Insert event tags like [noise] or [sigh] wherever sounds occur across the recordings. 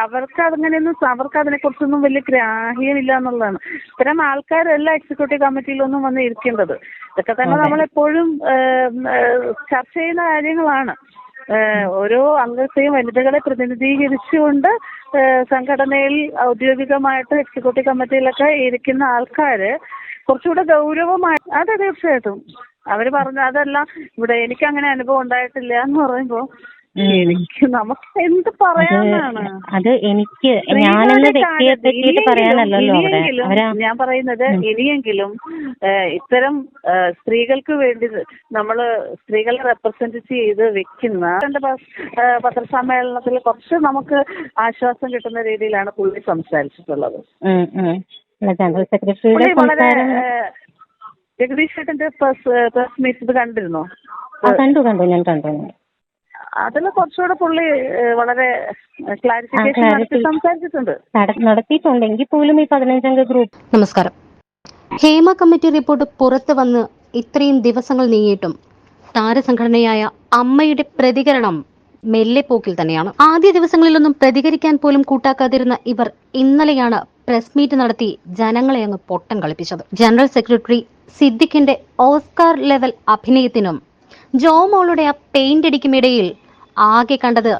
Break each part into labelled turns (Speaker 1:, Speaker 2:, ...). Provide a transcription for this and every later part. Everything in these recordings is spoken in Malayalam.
Speaker 1: അവർക്ക് അതങ്ങനെയൊന്നും അവർക്ക് അതിനെ കുറിച്ചൊന്നും വലിയ ഗ്രാഹ്യമില്ല എന്നുള്ളതാണ്. ഇത്തരം ആൾക്കാരല്ല എക്സിക്യൂട്ടീവ് കമ്മിറ്റിയിലൊന്നും വന്ന് ഇരിക്കേണ്ടത്. ഇതൊക്കെ തന്നെ
Speaker 2: നമ്മൾ
Speaker 1: നമ്മളെപ്പോഴും ചർച്ച ചെയ്യുന്ന കാര്യങ്ങളാണ്. ഓരോ അംഗത്തെയും വനിതകളെ പ്രതിനിധീകരിച്ചുകൊണ്ട് സംഘടനയിൽ ഔദ്യോഗികമായിട്ട് എക്സിക്യൂട്ടീവ് കമ്മിറ്റിയിലൊക്കെ ഇരിക്കുന്ന ആൾക്കാര് കുറച്ചുകൂടെ ഗൗരവമായി അതെ തീർച്ചയായിട്ടും. അവർ പറഞ്ഞു അതെല്ലാം ഇവിടെ എനിക്ക് അങ്ങനെ അനുഭവം ഉണ്ടായിട്ടില്ല എന്ന് പറയുമ്പോ
Speaker 2: ഉം.
Speaker 1: എനിക്ക് നമുക്ക് എന്ത് പറയാനാണ്?
Speaker 2: അത് എനിക്ക് ഞാനെന്ന വ്യക്തിയെ പറ്റിയിട്ട് പറയാനല്ലല്ലോ അവിടെ.
Speaker 1: ഞാൻ പറയുന്നത്. ഇനിയെങ്കിലും ഇത്തരം സ്ത്രീകൾക്ക് വേണ്ടി നമ്മൾ സ്ത്രീകളെ റെപ്രസെന്റ് ചെയ്ത് വെക്കുന്ന പത്രസമ്മേളനത്തിൽ കുറച്ച് നമുക്ക് ആശ്വാസം കിട്ടുന്ന രീതിയിലാണ് പുള്ളി സംസാരിച്ചിട്ടുള്ളത്.
Speaker 2: ജനറൽ സെക്രട്ടറിയുടെ സംസാരം
Speaker 1: ജഗദീഷ് ചേട്ടന്റെ പ്രസ് പ്രസ് മീറ്റ് കണ്ടിരുന്നോ?
Speaker 2: കണ്ടു കണ്ടു ഞാൻ കണ്ടു.
Speaker 1: അതിൽ കുറച്ചുകൂടെ പുള്ളി വളരെ ക്ലാരിഫിക്കേഷൻ നടത്തി സംസാരിച്ചിട്ടുണ്ട്.
Speaker 2: നടത്തിയിട്ടുണ്ടെങ്കിൽ പോലും ഈ പതിനഞ്ചംഗ ഗ്രൂപ്പ്
Speaker 3: നമസ്കാരം. ഹേമ കമ്മിറ്റി റിപ്പോർട്ട് പുറത്തു വന്ന് ഇത്രയും ദിവസങ്ങൾ നീങ്ങിയിട്ടും താരസംഘടനയായ അമ്മയുടെ പ്രതികരണം മെല്ലെ പോക്കിൽ തന്നെയാണ്. ആദ്യ ദിവസങ്ങളിലൊന്നും പ്രതികരിക്കാൻ പോലും കൂട്ടാക്കാതിരുന്ന ഇവർ ഇന്നലെയാണ് പ്രസ് മീറ്റ് നടത്തി ജനങ്ങളെ അങ്ങ് പൊട്ടം കളിപ്പിച്ചത്. ജനറൽ സെക്രട്ടറി സിദ്ദിഖിന്റെ ഓസ്കാർ ലെവൽ അഭിനയത്തിനും ജോമോളുടെ ആ പെയിന്റ് അടിക്കുമിടയിൽ ആകെ കണ്ടത്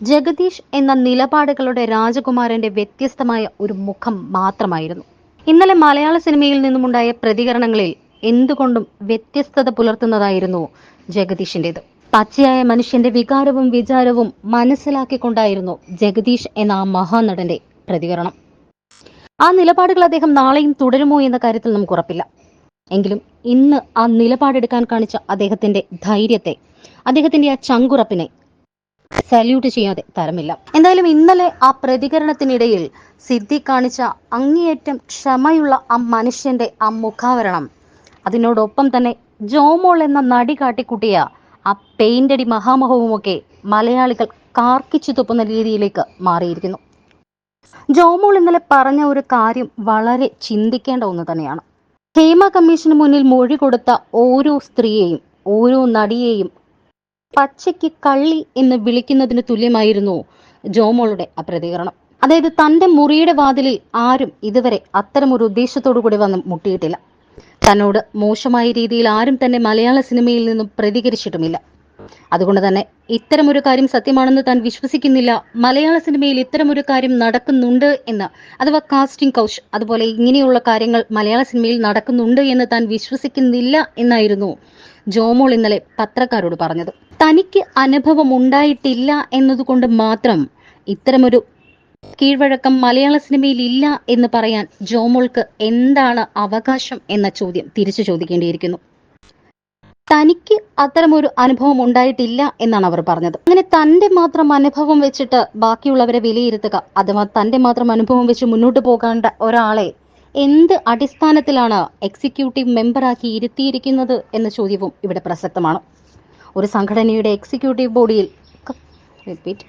Speaker 3: ജഗദീഷ് എന്ന നിലപാടുകളുടെ രാജകുമാരന്റെ വ്യത്യസ്തമായ ഒരു മുഖം മാത്രമായിരുന്നു. ഇന്നലെ മലയാള സിനിമയിൽ നിന്നുമുണ്ടായ പ്രതികരണങ്ങളിൽ എന്തുകൊണ്ടും വ്യത്യസ്തത പുലർത്തുന്നതായിരുന്നു ജഗദീഷിന്റേത്. പച്ചയായ മനുഷ്യന്റെ വികാരവും വിചാരവും മനസ്സിലാക്കിക്കൊണ്ടായിരുന്നു ജഗദീഷ് എന്ന ആ മഹാനടന്റെ പ്രതികരണം. ആ നിലപാടുകൾ അദ്ദേഹം നാളെയും തുടരുമോ എന്ന കാര്യത്തിൽ നമുക്ക് ഉറപ്പില്ല. എങ്കിലും ഇന്ന് ആ നിലപാടെടുക്കാൻ കാണിച്ച അദ്ദേഹത്തിന്റെ ധൈര്യത്തെ അദ്ദേഹത്തിന്റെ ആ ചങ്കുറപ്പിനെ സല്യൂട്ട് ചെയ്യാതെ തരമില്ല. എന്തായാലും ഇന്നലെ ആ പ്രതികരണത്തിനിടയിൽ സിദ്ധി കാണിച്ച അങ്ങേയറ്റം ക്ഷമയുള്ള ആ മനുഷ്യന്റെ ആ മുഖാവരണം അതിനോടൊപ്പം തന്നെ ജോമോൾ എന്ന നടി കാട്ടിക്കൂട്ടിയ ആ പെയിന്റടി മഹാമഹവുമൊക്കെ മലയാളികൾ കാർക്കിച്ചു തുപ്പുന്ന രീതിയിലേക്ക് മാറിയിരിക്കുന്നു. ജോമോൾ ഇന്നലെ പറഞ്ഞ ഒരു കാര്യം വളരെ ചിന്തിക്കേണ്ട ഒന്ന് തന്നെയാണ്. ഹേമ കമ്മീഷന് മുന്നിൽ മൊഴി കൊടുത്ത ഓരോ സ്ത്രീയെയും ഓരോ നടിയെയും പച്ചയ്ക്ക് കള്ളി എന്ന് വിളിക്കുന്നതിന് തുല്യമായിരുന്നു ജോമോളുടെ ആ പ്രതികരണം അതായത് തന്റെ മുറിയുടെ വാതിലിൽ ആരും ഇതുവരെ അത്തരമൊരു ഉദ്ദേശത്തോടു കൂടി വന്ന് മുട്ടിയിട്ടില്ല. തന്നോട് മോശമായ രീതിയിൽ ആരും തന്നെ മലയാള സിനിമയിൽ നിന്നും പ്രതികരിച്ചിട്ടുമില്ല. അതുകൊണ്ട് തന്നെ ഇത്തരമൊരു കാര്യം സത്യമാണെന്ന് താൻ വിശ്വസിക്കുന്നില്ല. മലയാള സിനിമയിൽ ഇത്തരമൊരു കാര്യം നടക്കുന്നുണ്ട് എന്ന്. അഥവാ കാസ്റ്റിംഗ് കൗച്ച് അതുപോലെ ഇങ്ങനെയുള്ള കാര്യങ്ങൾ മലയാള സിനിമയിൽ നടക്കുന്നുണ്ട് എന്ന് താൻ വിശ്വസിക്കുന്നില്ല എന്നായിരുന്നു ജോമോൾ ഇന്നലെ പത്രക്കാരോട് പറഞ്ഞത്. തനിക്ക് അനുഭവം ഉണ്ടായിട്ടില്ല എന്നതുകൊണ്ട് മാത്രം ഇത്തരമൊരു കീഴ്വഴക്കം മലയാള സിനിമയിൽ ഇല്ല എന്ന് പറയാൻ ജോമോൾക്ക് എന്താണ് അവകാശം എന്ന ചോദ്യം തിരിച്ചു ചോദിക്കേണ്ടിയിരിക്കുന്നു. തനിക്ക് അത്തരമൊരു അനുഭവം ഉണ്ടായിട്ടില്ല എന്നാണ് അവർ പറഞ്ഞത്. അങ്ങനെ തന്റെ മാത്രം അനുഭവം വെച്ചിട്ട് ബാക്കിയുള്ളവരെ വിലയിരുത്തുക അഥവാ തന്റെ മാത്രം അനുഭവം വെച്ച് മുന്നോട്ട് പോകേണ്ട ഒരാളെ എന്ത് അടിസ്ഥാനത്തിലാണ് എക്സിക്യൂട്ടീവ് മെമ്പറാക്കി ഇരുത്തിയിരിക്കുന്നത് എന്ന ചോദ്യവും ഇവിടെ പ്രസക്തമാണ്. ഒരു സംഘടനയുടെ എക്സിക്യൂട്ടീവ് ബോഡിയിൽ റിപ്പീറ്റ്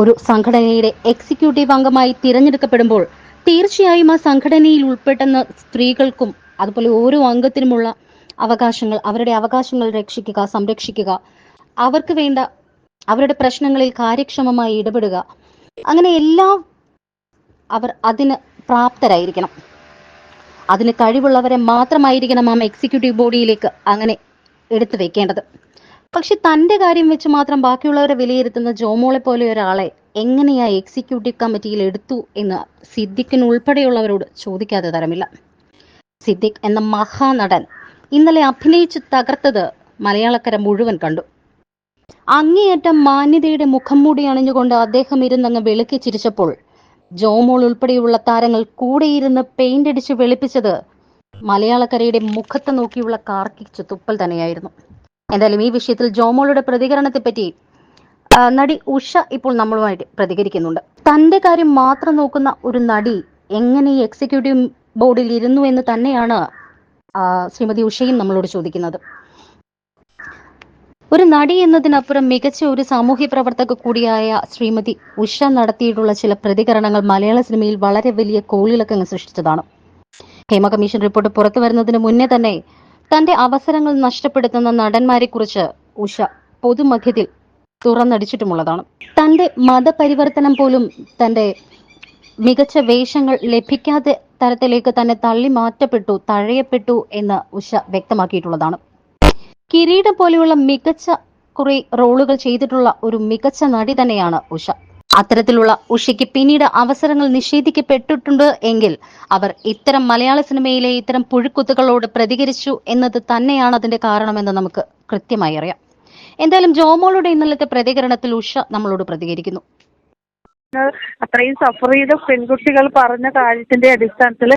Speaker 3: ഒരു സംഘടനയുടെ എക്സിക്യൂട്ടീവ് അംഗമായി തിരഞ്ഞെടുക്കപ്പെടുമ്പോൾ തീർച്ചയായും ആ സംഘടനയിൽ ഉൾപ്പെട്ടെന്ന സ്ത്രീകൾക്കും അതുപോലെ ഓരോ അംഗത്തിനുമുള്ള അവകാശങ്ങൾ അവരുടെ അവകാശങ്ങൾ രക്ഷിക്കുക സംരക്ഷിക്കുക. അവർക്ക് വേണ്ട അവരുടെ പ്രശ്നങ്ങളിൽ കാര്യക്ഷമമായി ഇടപെടുക. അങ്ങനെ എല്ലാം അവർ അതിന് പ്രാപ്തരായിരിക്കണം. അതിന് കഴിവുള്ളവരെ മാത്രമായിരിക്കണം ആ എക്സിക്യൂട്ടീവ് ബോഡിയിലേക്ക് അങ്ങനെ എടുത്തു വെക്കേണ്ടത്. പക്ഷെ തന്റെ കാര്യം വെച്ച് മാത്രം ബാക്കിയുള്ളവരെ വിലയിരുത്തുന്ന ജോമോളെ പോലെ ഒരാളെ എങ്ങനെയാ എക്സിക്യൂട്ടീവ് കമ്മിറ്റിയിൽ എടുത്തു എന്ന് സിദ്ദിഖിന് ഉൾപ്പെടെയുള്ളവരോട് ചോദിക്കാതെ തരമില്ല. സിദ്ദിഖ് എന്ന മഹാനടൻ ഇന്നലെ അഭിനയിച്ച് തകർത്തത് മലയാളക്കര മുഴുവൻ കണ്ടു. അങ്ങേയറ്റം മാന്യതയുടെ മുഖം മൂടി അണിഞ്ഞുകൊണ്ട് അദ്ദേഹം ഇരുന്നങ്ങ് വെളുക്കി ചിരിച്ചപ്പോൾ ജോമോൾ ഉൾപ്പെടെയുള്ള താരങ്ങൾ കൂടെയിരുന്ന് പെയിന്റ് അടിച്ച് വെളുപ്പിച്ചത് മലയാളക്കരയുടെ മുഖത്ത് നോക്കിയുള്ള കാർക്കിച്ച് തുപ്പൽ തന്നെയായിരുന്നു. എന്തായാലും ഈ വിഷയത്തിൽ ജോമോളുടെ പ്രതികരണത്തെ പറ്റി നടി ഉഷ ഇപ്പോൾ നമ്മളുമായിട്ട് പ്രതികരിക്കുന്നുണ്ട്. തന്റെ കാര്യം മാത്രം നോക്കുന്ന ഒരു നടി എങ്ങനെ എക്സിക്യൂട്ടീവ് ബോർഡിൽ ഇരുന്നു എന്ന് തന്നെയാണ് ശ്രീമതി ഉഷയും നമ്മളോട് ചോദിക്കുന്നത്. ഒരു നടി എന്നതിനപ്പുറം മികച്ച ഒരു സാമൂഹ്യ പ്രവർത്തക കൂടിയായ ശ്രീമതി ഉഷ നടത്തിയിട്ടുള്ള ചില പ്രതികരണങ്ങൾ മലയാള സിനിമയിൽ വളരെ വലിയ കോളിളക്കങ്ങൾ സൃഷ്ടിച്ചതാണ്. ഹേമ കമ്മീഷൻ റിപ്പോർട്ട് പുറത്തു വരുന്നതിന് മുന്നേ തന്നെ തന്റെ അവസരങ്ങൾ നഷ്ടപ്പെടുത്തുന്ന നടന്മാരെ കുറിച്ച് ഉഷ പൊതുമധ്യത്തിൽ തുറന്നടിച്ചിട്ടുമുള്ളതാണ്. തന്റെ മതപരിവർത്തനം പോലും തന്റെ മികച്ച വേഷങ്ങൾ ലഭിക്കാത്ത തരത്തിലേക്ക് തന്നെ തള്ളി മാറ്റപ്പെട്ടു തഴയപ്പെട്ടു എന്ന് ഉഷ വ്യക്തമാക്കിയിട്ടുള്ളതാണ്. കിരീടം പോലെയുള്ള മികച്ച കുറെ റോളുകൾ ചെയ്തിട്ടുള്ള ഒരു മികച്ച നടി തന്നെയാണ് ഉഷ. അത്തരത്തിലുള്ള ഉഷയ്ക്ക് പിന്നീട് അവസരങ്ങൾ നിഷേധിക്കപ്പെട്ടിട്ടുണ്ട് എങ്കിൽ അവർ ഇത്തരം മലയാള സിനിമയിലെ ഇത്തരം പുഴുക്കുത്തുകളോട് പ്രതികരിച്ചു എന്നത് തന്നെയാണ് അതിന്റെ കാരണമെന്ന് നമുക്ക് കൃത്യമായി അറിയാം. എന്തായാലും ജോമോളുടെ ഇന്നലത്തെ പ്രതികരണത്തിൽ ഉഷ നമ്മളോട് പ്രതികരിക്കുന്നു.
Speaker 1: അത്രയും സഫർ ചെയ്ത പെൺകുട്ടികൾ പറഞ്ഞ കാര്യത്തിന്റെ അടിസ്ഥാനത്തിൽ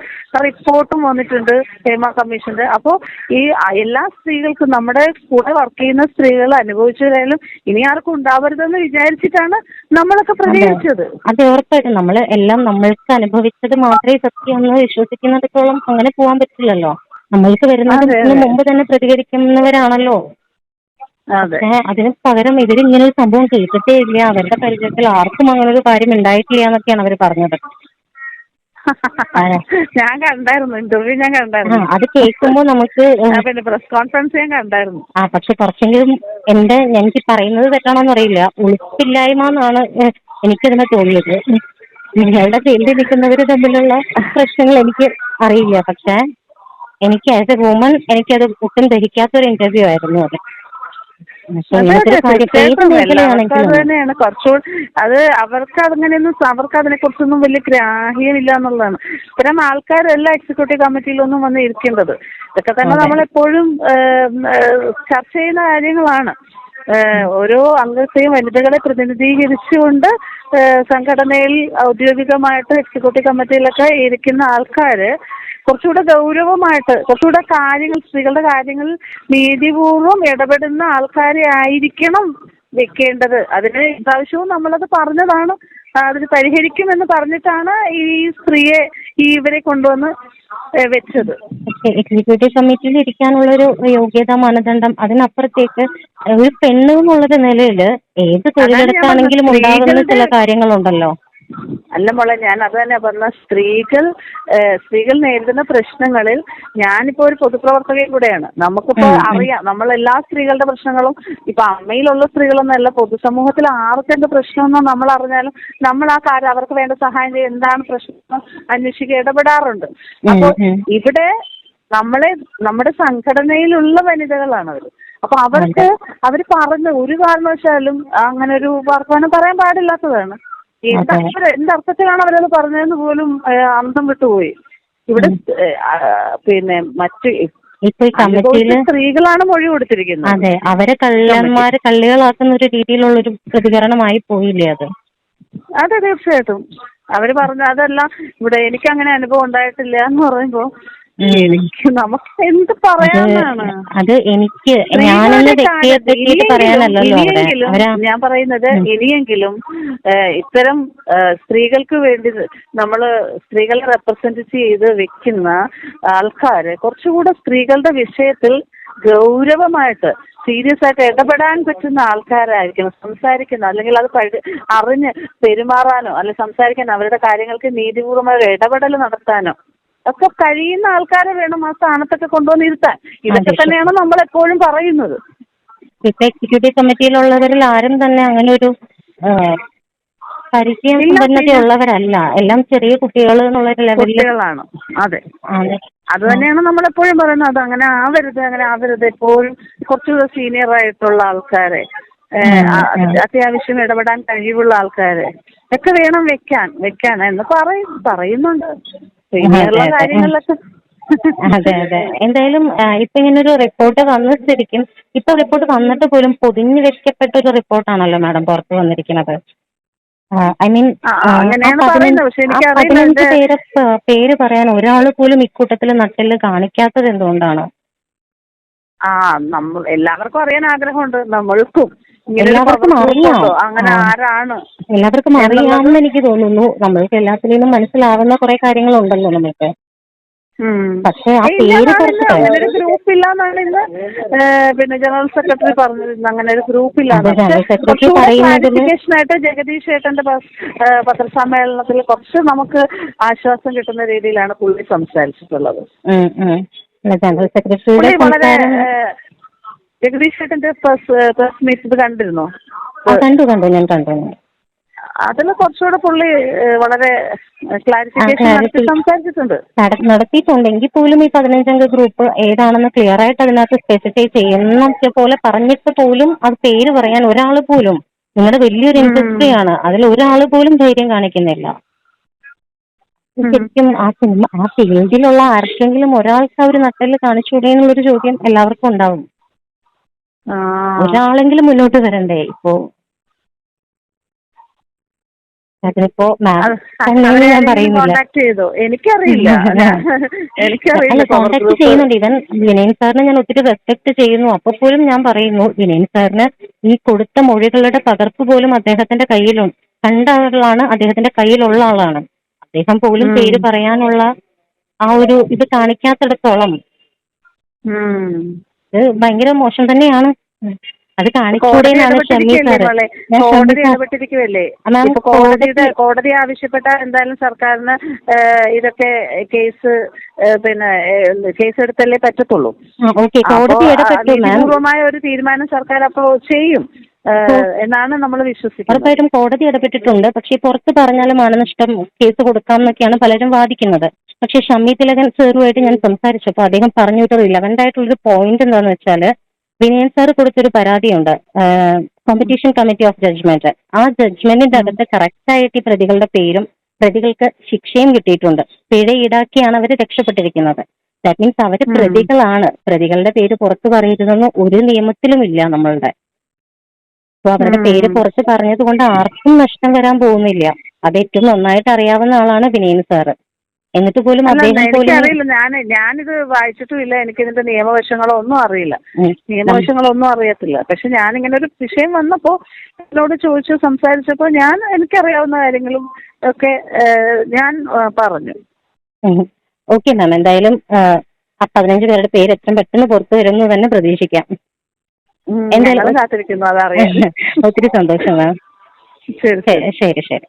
Speaker 1: റിപ്പോർട്ടും വന്നിട്ടുണ്ട് ഹേമ കമ്മീഷന്റെ. അപ്പോൾ ഈ എല്ലാ സ്ത്രീകൾക്കും നമ്മുടെ കൂടെ വർക്ക് ചെയ്യുന്ന സ്ത്രീകൾ അനുഭവിച്ചതായാലും ഇനി ആർക്കും ഉണ്ടാവരുതെന്ന് വിചാരിച്ചിട്ടാണ് നമ്മളൊക്കെ പ്രതികരിച്ചത്.
Speaker 2: അത് ഉറപ്പായിട്ടും. നമ്മൾ എല്ലാം നമ്മൾക്ക് അനുഭവിച്ചത് മാത്രമേ സത്യം എന്ന് വിശ്വസിക്കുന്നിടത്തോളം അങ്ങനെ പോകാൻ പറ്റില്ലല്ലോ. നമ്മൾക്ക് വരുന്നതിന്. മുമ്പ് തന്നെ പ്രതികരിക്കുന്നവരാണല്ലോ. പക്ഷേ അതിന് പകരം ഇവരിങ്ങനെ ഇങ്ങനെ ഒരു സംഭവം കേട്ടിട്ടേ ഇല്ല അവരുടെ പരിചയത്തിൽ ആർക്കും അങ്ങനെ ഒരു കാര്യം ഉണ്ടായിട്ടില്ല എന്നൊക്കെയാണ് അവർ പറഞ്ഞത്. [laughs]
Speaker 1: ഞാൻ കണ്ടായിരുന്നു. ഇന്റർവ്യൂ ഞാൻ കണ്ടായിരുന്നു.
Speaker 2: അത് കേൾക്കുമ്പോൾ നമുക്ക്
Speaker 1: പിന്നെ പ്രസ് കോൺഫറൻസ് ഞാൻ കണ്ടായിരുന്നു.
Speaker 2: ആ പക്ഷെ കുറച്ചെങ്കിലും എന്റെ എനിക്ക് പറയുന്നത് തെറ്റാണോന്ന് അറിയില്ല. ഉളുപ്പില്ലായ്മ എന്നാണ് എനിക്കതിനെ തോന്നിയത്. നിങ്ങളുടെ ഫീൽഡിൽ നിൽക്കുന്നവർ തമ്മിലുള്ള പ്രശ്നങ്ങൾ എനിക്ക് അറിയില്ല. പക്ഷെ എനിക്ക് ആസ് എ വുമൺ എനിക്കത് ഒട്ടും ഒരു ഇന്റർവ്യൂ ആയിരുന്നു അത്.
Speaker 1: തന്നെയാണ് കുറച്ചുകൂടി അത് അവർക്ക് അങ്ങനെയൊന്നും അവർക്ക് അതിനെ കുറിച്ചൊന്നും വലിയ ഗ്രാഹ്യമില്ല എന്നുള്ളതാണ്. ഇത്തരം ആൾക്കാരല്ല എക്സിക്യൂട്ടീവ് കമ്മിറ്റിയിലൊന്നും വന്ന് ഇരിക്കേണ്ടത്. ഇതൊക്കെ തന്നെ. നമ്മളെപ്പോഴും ചർച്ച ചെയ്യുന്ന കാര്യങ്ങളാണ്. ഓരോ അംഗത്തെയും വനിതകളെ പ്രതിനിധീകരിച്ചുകൊണ്ട് സംഘടനയിൽ ഔദ്യോഗികമായിട്ട് എക്സിക്യൂട്ടീവ് കമ്മിറ്റിയിലൊക്കെ ഇരിക്കുന്ന ആൾക്കാര് കുറച്ചുകൂടെ ഗൗരവമായിട്ട് കുറച്ചുകൂടെ കാര്യങ്ങൾ സ്ത്രീകളുടെ കാര്യങ്ങളിൽ നീതിപൂർവം ഇടപെടുന്ന ആൾക്കാരെ ആയിരിക്കണം വെക്കേണ്ടത്. അതിന് ഇപ്രാവശ്യവും നമ്മളത് പറഞ്ഞതാണ്. അതിന് പരിഹരിക്കുമെന്ന് പറഞ്ഞിട്ടാണ് ഈ സ്ത്രീയെ ഈ ഇവരെ കൊണ്ടുവന്ന് വെച്ചത്.
Speaker 2: എക്സിക്യൂട്ടീവ് കമ്മിറ്റിയിൽ ഇരിക്കാനുള്ള ഒരു യോഗ്യതാ മാനദണ്ഡം അതിനപ്പുറത്തേക്ക് ഒരു പെണ്ണ് എന്നുള്ളൊരു നിലയിൽ ഏത് തൊഴിലെടുത്താണെങ്കിലും
Speaker 1: പറഞ്ഞത്.
Speaker 2: ഉണ്ടാകുന്ന ചില കാര്യങ്ങളുണ്ടല്ലോ.
Speaker 1: അല്ല മോളെ ഞാൻ അത് തന്നെ പറഞ്ഞ സ്ത്രീകൾ സ്ത്രീകൾ നേരിടുന്ന പ്രശ്നങ്ങളിൽ ഞാനിപ്പോ ഒരു പൊതുപ്രവർത്തകയും കൂടെയാണ്. നമുക്കിപ്പോ. അറിയാം നമ്മൾ എല്ലാ സ്ത്രീകളുടെ പ്രശ്നങ്ങളും ഇപ്പൊ അമ്മയിലുള്ള സ്ത്രീകളൊന്നല്ല പൊതുസമൂഹത്തിൽ ആർക്കെന്ത് പ്രശ്നം നമ്മൾ അറിഞ്ഞാലും നമ്മൾ ആ കാര്യം അവർക്ക് വേണ്ട സഹായം ചെയ്യും എന്താണ് പ്രശ്നം അന്വേഷിക്കുക ഇടപെടാറുണ്ട്. അപ്പോൾ
Speaker 2: ഉം.
Speaker 1: ഇവിടെ നമ്മളെ നമ്മുടെ സംഘടനയിലുള്ള വനിതകളാണ് അവർ അപ്പൊ അവർക്ക് അവർ പറഞ്ഞ ഒരു കാരണവശാലും അങ്ങനെ ഒരു വർത്തമാനം പറയാൻ പാടില്ലാത്തതാണ്. എന്ത്. അവർ എന്തർത്ഥത്തിലാണ് അവരത് പറഞ്ഞതെന്ന് പോലും അന്തം വിട്ടുപോയി ഇവിടെ പിന്നെ മറ്റ്
Speaker 2: ഇപ്പൊ ഈ
Speaker 1: കമ്മിറ്റിയിൽ സ്ത്രീകളാണ് മൊഴി കൊടുത്തിരിക്കുന്നത്
Speaker 2: അതെ അവരെ കള്ളന്മാരെ കള്ളികളാക്കുന്ന ഒരു രീതിയിലുള്ള ഒരു പ്രതികരണമായി പോയില്ലേ അത്
Speaker 1: അതെ തീർച്ചയായിട്ടും അവർ പറഞ്ഞ അതെല്ലാം ഇവിടെ എനിക്ക് അങ്ങനെ അനുഭവം ഉണ്ടായിട്ടില്ല എന്ന് പറയുമ്പോ. എനിക്ക് നമുക്ക് എന്ത് പറയാനാണ്?
Speaker 2: അത് എനിക്ക് ഞാനെന്ന വ്യക്തിയെ പറ്റിയിട്ട് പറയാനല്ലല്ലോ
Speaker 1: ഞാൻ പറയുന്നത്. ഇനിയെങ്കിലും ഇത്തരം സ്ത്രീകൾക്ക് വേണ്ടി നമ്മൾ സ്ത്രീകളെ റെപ്രസെന്റ് ചെയ്ത് വെക്കുന്ന ആൾക്കാര് കുറച്ചുകൂടെ സ്ത്രീകളുടെ വിഷയത്തിൽ ഗൗരവമായിട്ട് സീരിയസ് ആയിട്ട് ഇടപെടാൻ പറ്റുന്ന ആൾക്കാരായിരിക്കണം സംസാരിക്കുന്ന അല്ലെങ്കിൽ അത് പഴി അറിഞ്ഞ് പെരുമാറാനോ അല്ലെങ്കിൽ സംസാരിക്കാൻ അവരുടെ കാര്യങ്ങൾക്ക് നീതിപൂർവമായ ഇടപെടൽ നടത്താനോ ഒക്കെ കഴിയുന്ന ആൾക്കാരെ വേണം ആ സ്ഥാനത്തൊക്കെ കൊണ്ടുവന്ന് ഇരുത്താൻ ഇതൊക്കെ തന്നെയാണ് നമ്മൾ എപ്പോഴും പറയുന്നത്.
Speaker 2: ഇപ്പൊ എക്സിക്യൂട്ടീവ് കമ്മിറ്റിയിലുള്ളവരിൽ ആരും തന്നെ അങ്ങനെ ഒരു പരിചയം. ഉള്ളവരല്ല. എല്ലാം ചെറിയ കുട്ടികൾ എന്നുള്ള
Speaker 1: കുട്ടികളാണ്. അതെ.
Speaker 2: അതെ
Speaker 1: തന്നെയാണ് നമ്മൾ എപ്പോഴും പറയുന്നത്. അത് അങ്ങനെ ആവരുത് അങ്ങനെ ആവരുത്. എപ്പോഴും കുറച്ചുകൂടെ സീനിയർ ആയിട്ടുള്ള ആൾക്കാരെ. അത്യാവശ്യം ഇടപെടാൻ കഴിവുള്ള ആൾക്കാരെ ഒക്കെ വേണം വെക്കാൻ വെക്കാൻ എന്ന് പറയും പറയുന്നുണ്ട്.
Speaker 2: അതെ, അതെ.
Speaker 1: കാര്യങ്ങളിലൊക്കെ
Speaker 2: അതെ അതെ. എന്തായാലും ഇപ്പൊ ഇങ്ങനെ ഒരു റിപ്പോർട്ട് വന്ന സ്ഥിതിക്കും ഇപ്പൊ റിപ്പോർട്ട് വന്നിട്ട് പോലും പൊതിഞ്ഞു വെക്കപ്പെട്ട ഒരു റിപ്പോർട്ടാണല്ലോ മാഡം പുറത്തു വന്നിരിക്കുന്നത്. ഐ മീൻ പതിനഞ്ച് പേരെ പേര് പറയാൻ ഒരാൾ പോലും ഇക്കൂട്ടത്തിൽ നട്ടിൽ കാണിക്കാത്തത് എന്തുകൊണ്ടാണ്?
Speaker 1: ആ നമ്മൾ എല്ലാവർക്കും അറിയാൻ ആഗ്രഹമുണ്ട്. നമ്മൾക്കും.
Speaker 2: എല്ലാവർക്കും അറിയാം.
Speaker 1: അങ്ങനെ. ആരാണ്?
Speaker 2: എല്ലാവർക്കും അറിയാമെന്ന് എനിക്ക് തോന്നുന്നു. നമ്മൾക്ക് എല്ലാത്തിൽ നിന്നും മനസ്സിലാവുന്ന കുറെ കാര്യങ്ങളുണ്ടല്ലോ നമുക്ക്
Speaker 1: നമ്മൾക്ക്
Speaker 2: പക്ഷേ ആ പേര്
Speaker 1: ഇല്ലെന്നാണ്
Speaker 2: കുറച്ച്
Speaker 1: ഇന്ന് ഗ്രൂപ്പ് ഇല്ലാന്നാണ് ഇന്ന് പിന്നെ ജനറൽ സെക്രട്ടറി പറഞ്ഞിരുന്നത്. അങ്ങനെ ഒരു ഗ്രൂപ്പ് ഇല്ലാന്ന്
Speaker 2: അതെ, ജനറൽ സെക്രട്ടറി
Speaker 1: കുറച്ചുകൂടെ
Speaker 2: പറയുന്നതിൽ
Speaker 1: ക്ലാരിഫിക്കേഷൻ ആയിട്ട് ജഗദീഷ് ഏട്ടന്റെ പത്രസമ്മേളനത്തിൽ കുറച്ച് നമുക്ക് ആശ്വാസം കിട്ടുന്ന രീതിയിലാണ് പുള്ളി സംസാരിച്ചിട്ടുള്ളത്.
Speaker 2: ജനറൽ സെക്രട്ടറിയുടെ
Speaker 1: പുള്ളി വളരെ
Speaker 2: സംസാരം
Speaker 1: ഏഹ്, ജഗദീഷ് പ്രസ് പ്രസ് മീറ്റ് ഇത് കണ്ടിരുന്നോ?
Speaker 2: ആ കണ്ടു കണ്ടു ഞാൻ കണ്ടു
Speaker 1: അതിൽ കുറച്ചുകൂടെ പുള്ളി വളരെ ക്ലാരിഫിക്കേഷൻ നടത്തി സംസാരിച്ചിട്ടുണ്ട്.
Speaker 2: നട- നടത്തിയിട്ടുണ്ടെങ്കിൽ പോലും ഈ പതിനഞ്ചംഗ ഗ്രൂപ്പ് ഏതാണെന്ന് ക്ലിയർ ആയിട്ട് അതിനകത്ത് സ്പെസിഫൈ ചെയ്യുന്ന പോലെ പറഞ്ഞിട്ട് പോലും അത് പേര് പറയാൻ ഒരാൾ പോലും നിങ്ങളുടെ വലിയൊരു
Speaker 1: ഇൻഡസ്ട്രി
Speaker 2: ആണ്. അതിൽ ഒരാൾ പോലും ധൈര്യം കാണിക്കുന്നില്ല. ശരിക്കും ആ സിനിമ ആ ഫീൽഡിലുള്ള ആർക്കെങ്കിലും ഒരാൾക്ക് ആ ഒരു നട്ടൽ കാണിച്ചുകൂടെ എന്നുള്ളൊരു ചോദ്യം എല്ലാവർക്കും ഉണ്ടാവും. ഒരാളെങ്കിലും മുന്നോട്ട് വരണ്ടേ ഇപ്പോ? അതിനിപ്പോ ഞാൻ പറയുന്നില്ല.
Speaker 1: എനിക്കറിയില്ല. [laughs] എനിക്കറിയില്ല
Speaker 2: ചെയ്യുന്നുണ്ട്. ഇവൻ വിനയൻ സാറിനെ ഞാൻ ഒത്തിരി റെസ്പെക്ട് ചെയ്യുന്നു. അപ്പൊ പോലും ഞാൻ പറയുന്നു വിനയൻ സാറിന് ഈ കൊടുത്ത മൊഴികളുടെ പകർപ്പ് പോലും അദ്ദേഹത്തിന്റെ കയ്യിലുണ്ട് കണ്ട ആളാണ് അദ്ദേഹത്തിന്റെ കയ്യിലുള്ള ആളാണ്. അദ്ദേഹം പോലും പേര് പറയാനുള്ള ആ ഒരു ഇത് കാണിക്കാത്തിടത്തോളം. ഇത് ഭയങ്കര മോശം തന്നെയാണ്. അത് കാണിക്കൂടെ
Speaker 1: കോടതി ഇടപെട്ടിരിക്കുവല്ലേ ഇപ്പൊ കോടതിയുടെ
Speaker 2: കോടതി-
Speaker 1: ആവശ്യപ്പെട്ട എന്തായാലും സർക്കാരിന് ഇതൊക്കെ കേസ് പിന്നെ കേസ് എടുത്തല്ലേ പറ്റത്തുള്ളൂ. നീതിപൂർവമായ ഒരു തീരുമാനം സർക്കാർ അപ്പോ ചെയ്യും എന്നാണ് നമ്മൾ വിശ്വസിക്കുന്നത്.
Speaker 2: ഉറപ്പായിട്ടും കോടതി ഇടപെട്ടിട്ടുണ്ട്. പക്ഷേ പുറത്ത് പറഞ്ഞാലും മാനനഷ്ടം കേസ് കൊടുക്കാം എന്നൊക്കെയാണ് പലരും വാദിക്കുന്നത്. പക്ഷേ ഷമ്മി തിലകൻ സാറുമായിട്ട് ഞാൻ സംസാരിച്ചപ്പോൾ അദ്ദേഹം പറഞ്ഞൊരു റിലവന്റ് ആയിട്ടുള്ളൊരു പോയിന്റ് എന്താണെന്ന് വെച്ചാൽ വിനയൻ സാർ കൊടുത്തൊരു പരാതിയുണ്ട്. കോമ്പറ്റീഷൻ കമ്മിറ്റി ഓഫ് ജഡ്ജ്മെന്റ് ആ ജഡ്ജ്മെന്റിന്റെ അകത്ത് കറക്റ്റ് ആയിട്ട് ഈ പ്രതികളുടെ പേരും പ്രതികൾക്ക് ശിക്ഷയും കിട്ടിയിട്ടുണ്ട്. പിഴ ഈടാക്കിയാണ് അവർ രക്ഷപ്പെട്ടിരിക്കുന്നത്. ദാറ്റ് മീൻസ് അവർ പ്രതികളാണ്. പ്രതികളുടെ പേര് പുറത്തു പറയരുതെന്ന് ഒരു നിയമത്തിലും ഇല്ല നമ്മളുടെ. അപ്പൊ അവരുടെ പേര് പുറത്ത് പറഞ്ഞത് കൊണ്ട് ആർക്കും നഷ്ടം വരാൻ പോകുന്നില്ല. അത് ഏറ്റവും നന്നായിട്ട് അറിയാവുന്ന ആളാണ് വിനയൻ സാറ്. എന്നിട്ട് പോലും അദ്ദേഹം പോലും
Speaker 1: എനിക്കറിയില്ല ഞാൻ ഞാനിത് വായിച്ചിട്ടുമില്ല. എനിക്ക് ഇതിന്റെ നിയമവശങ്ങളോ ഒന്നും അറിയില്ല.
Speaker 2: നിയമവശങ്ങളോ
Speaker 1: ഒന്നും അറിയത്തില്ല. പക്ഷെ ഞാൻ ഇങ്ങനെ ഒരു വിഷയം വന്നപ്പോ എന്നോട് ചോദിച്ചു സംസാരിച്ചപ്പോ ഞാൻ എനിക്കറിയാവുന്ന കാര്യങ്ങളും ഒക്കെ ഞാൻ പറഞ്ഞു.
Speaker 2: Okay ma'am. എന്തായാലും ആ, പതിനഞ്ച് പേരുടെ പേര് എത്രയും പെട്ടെന്ന് പുറത്തു വരുന്നു തന്നെ പ്രതീക്ഷിക്കാം. എന്തായാലും-
Speaker 1: കാത്തിരിക്കുന്നു അതറിയാം. [laughs]
Speaker 2: ഒത്തിരി സന്തോഷം മാം.
Speaker 1: ശരി
Speaker 2: ശരി ശരി.